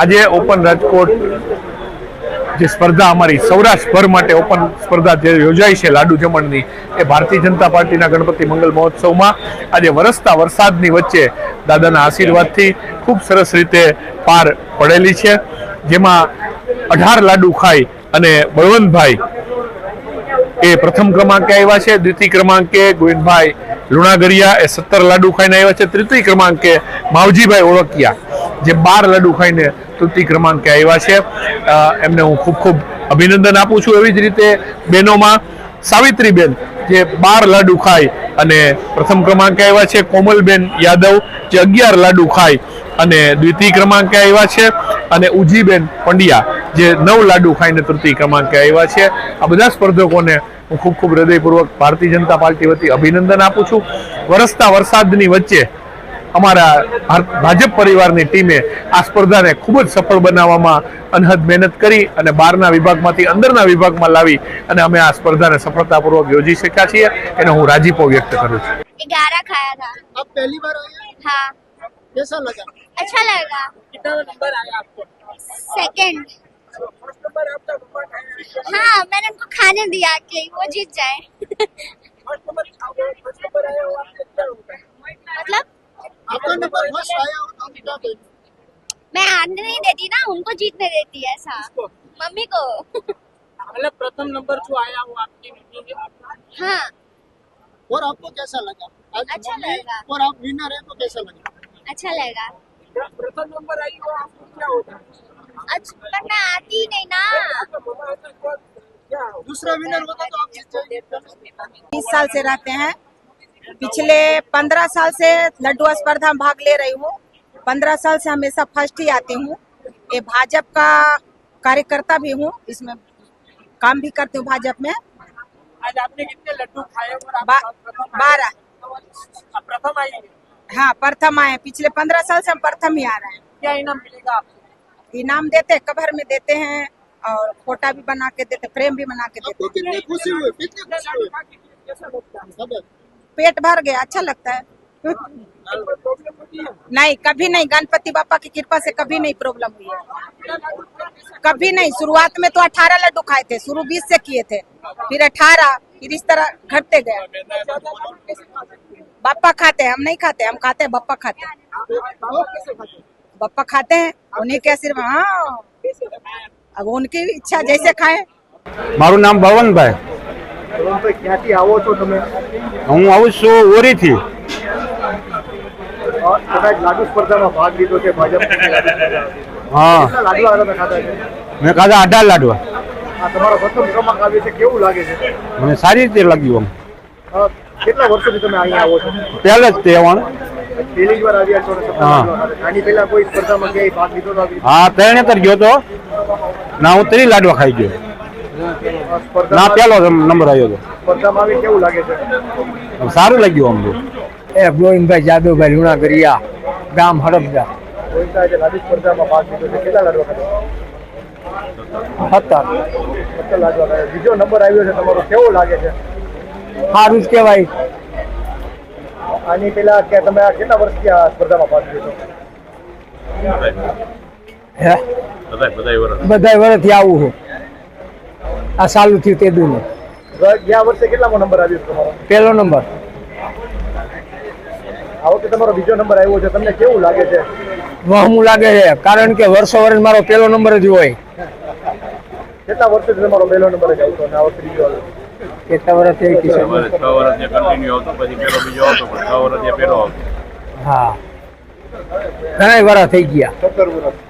આજે ઓપન રાજકોટ જે સ્પર્ધા અમારી સૌરાષ્ટ્રભર માટે ઓપન સ્પર્ધા જે યોજાઈ છે લાડુ જમણની, એ ભારતીય જનતા પાર્ટીના ગણપતિ મંગલ મહોત્સવમાં આજે વરસતા વરસાદની વચ્ચે દાદાના આશીર્વાદથી ખૂબ સરસ રીતે પાર પડેલી છે, જેમાં અઢાર લાડુ ખાઈ અને બળવંતભાઈ એ પ્રથમ ક્રમાંકે આવ્યા છે, દ્વિતીય ક્રમાંકે ગોવિંદભાઈ લુણાગરિયા એ સત્તર લાડુ ખાઈને આવ્યા છે, તૃતીય ક્રમાંકે માવજીભાઈ ઓળકિયા જે બાર લાડુ ખાઈને તૃતીય ક્રમાંકે આવ્યા છે. એમને હું ખૂબ ખૂબ અભિનંદન આપું છું એવી જ રીતે બહેનોમાં સાવિત્રીબેન, જે બાર લાડુ ખાય અને પ્રથમ ક્રમાંકે આવ્યા છે. કોમલબેન યાદવ, જે અગિયાર લાડુ ખાય અને દ્વિતીય ક્રમાંકે આવ્યા છે. અને ઉજીબેન પંડ્યા, જે નવ લાડુ ખાઈને તૃતીય ક્રમાંકે આવ્યા છે. આ બધા સ્પર્ધકોને હું ખૂબ ખૂબ હૃદયપૂર્વક ભારતીય જનતા પાર્ટી વતી અભિનંદન આપું છું. વરસતા વરસાદની વચ્ચે અમારા ભાર- ભાજપ પરિવારની ટીમે આ સ્પર્ધાને ખૂબ જ સફળ બનાવવામાં અનહદ મહેનત કરી અને બહારના વિભાગમાંથી અંદરના વિભાગમાં લાવી અને અમે આ સ્પર્ધાને સફળતાપૂર્વક યોજી શક્યા છીએ એનો હું રાજીપો વ્યક્ત કરું છું ग्यारह खाया था आप पहली बार आए हैं? हाँ कैसा लगा अच्छा लगा कितना नंबर आया आपको सेकंड फर्स्ट नंबर आपका नंबर आया हाँ मैंने उनको खाने दिया कि वो जीत जाए फर्स्ट नंबर फर्स्ट नंबर आया वो आपको क्या होता है मतलब आपका नंबर फ़र्स्ट आया हो। तो आप क्या कहेंगे मैं हारने नहीं देती ना उनको जीतने देती है ऐसा। मम्मी को। मतलब प्रथम नंबर जो आया वो आपकी मीटिंग है हाँ। और आपको कैसा लगा? आज अच्छा लगा। और आप विनर है तो कैसा लगा? अच्छा लगा। प्रथम नंबर आई वो आपको क्या होता? अच्छा पर मैं आती नहीं ना। दूसरा विनर होता तो आप बीस साल से रहते हैं। पिछले पंद्रह साल से लड्डू स्पर्धा में भाग ले रही हूँ। पंद्रह साल से हमेशा फ़र्स्ट ही आती हूँ। ये भाजपा का कार्यकर्ता भी हूँ। इसमें काम भी करती हूँ भाजपा में। आज आपने कितने लड्डू खाए और प्रथम आए? बारह। प्रथम आई हाँ? प्रथम आए पिछले पंद्रह साल से हम प्रथम ही आ रहे हैं। क्या इनाम मिलेगा आपको? इनाम देते हैं कवर में देते हैं और फोटा भी बना के देते फ्रेम भी बना के देते आपको कितनी खुशी हुई कितनी खुशी हुई कैसा लगता है खबर पेट भर गया अच्छा लगता है प्रॉब्लम होती है नहीं कभी नहीं गणपति बापा की कृपा से कभी नहीं प्रॉब्लम हुई है कभी नहीं शुरुआत में तो अठारह लड्डू खाए थे शुरू बीस से किए थे फिर अठारह फिर इस तरह घटते गए बापा खाते हैं हम नहीं खाते हम खाते हैं बप्पा खाते हैं बप्पा खाते हैं उन्हीं के आशीर्वाद हाँ अब उनकी इच्छा जैसे खाए મારું નામ ભવનભાઈ ક્યાંથી આવો છો તમે હું આવું છું ઓરીથી. હા. મેં ખાધા અઢાર લાડવા. આ તમારો પ્રથમ ક્રમાંક કેવું લાગે છે? મને સારી રીતે લાગ્યું આમ. કેટલા વર્ષોથી તમે અહીંયા આવો છો? આમ જ તહેવાર પહેલી જ વાર આવ્યા છો હા. લાડવા ખાધા. આની પહેલા કોઈ સ્પર્ધામાં ક્યાંય ભાગ લીધો નથી હા ત્રણેતર ગયો તો. ના હું ત્રી લાડવા ખાઈ ગયો. ના પહેલો નંબર આવ્યો સ્પર્ધામાં આવી કેવું લાગે છે? સારું લાગ્યું આમ તો. એ ગોવિંદભાઈ જાદવભાઈ લુણાગરિયા ગામ હડપદા. હતા બીજો નંબર આવ્યો છે તમારો. કેવો લાગે છે? સારું જ કહેવાય. આની પેલા કે તમે આ કેટલા વર્ષથી આ સ્પર્ધામાં ભાગ લીધો? હે? બધા વર્ષથી આવું છું આ સાલું થયું તે દૂર ગયા વર્ષે કેટલામો નંબર આવ્યો તમારો? પહેલો નંબર. આ વખતે તમારો બીજો નંબર આવ્યો છે. તમને કેવું લાગે છે? વહમું લાગે છે કારણ કે વર્ષો વર્ષ મારો પહેલો નંબર જ હોય. કેટલા વર્ષથી તમારો પહેલો નંબર જ આવતો અને આ વખતે બીજો આવ્યો. કેટલા વર્ષ થઈ ગઈ છે છ વર્ષ કન્ટિન્યુ આવતો પછી પેલો બીજો આવતો પણ છ વર્ષ પેલો આવતો. હા. ઘણા વર્ષ થઈ ગયા. સત્તર વર્ષ.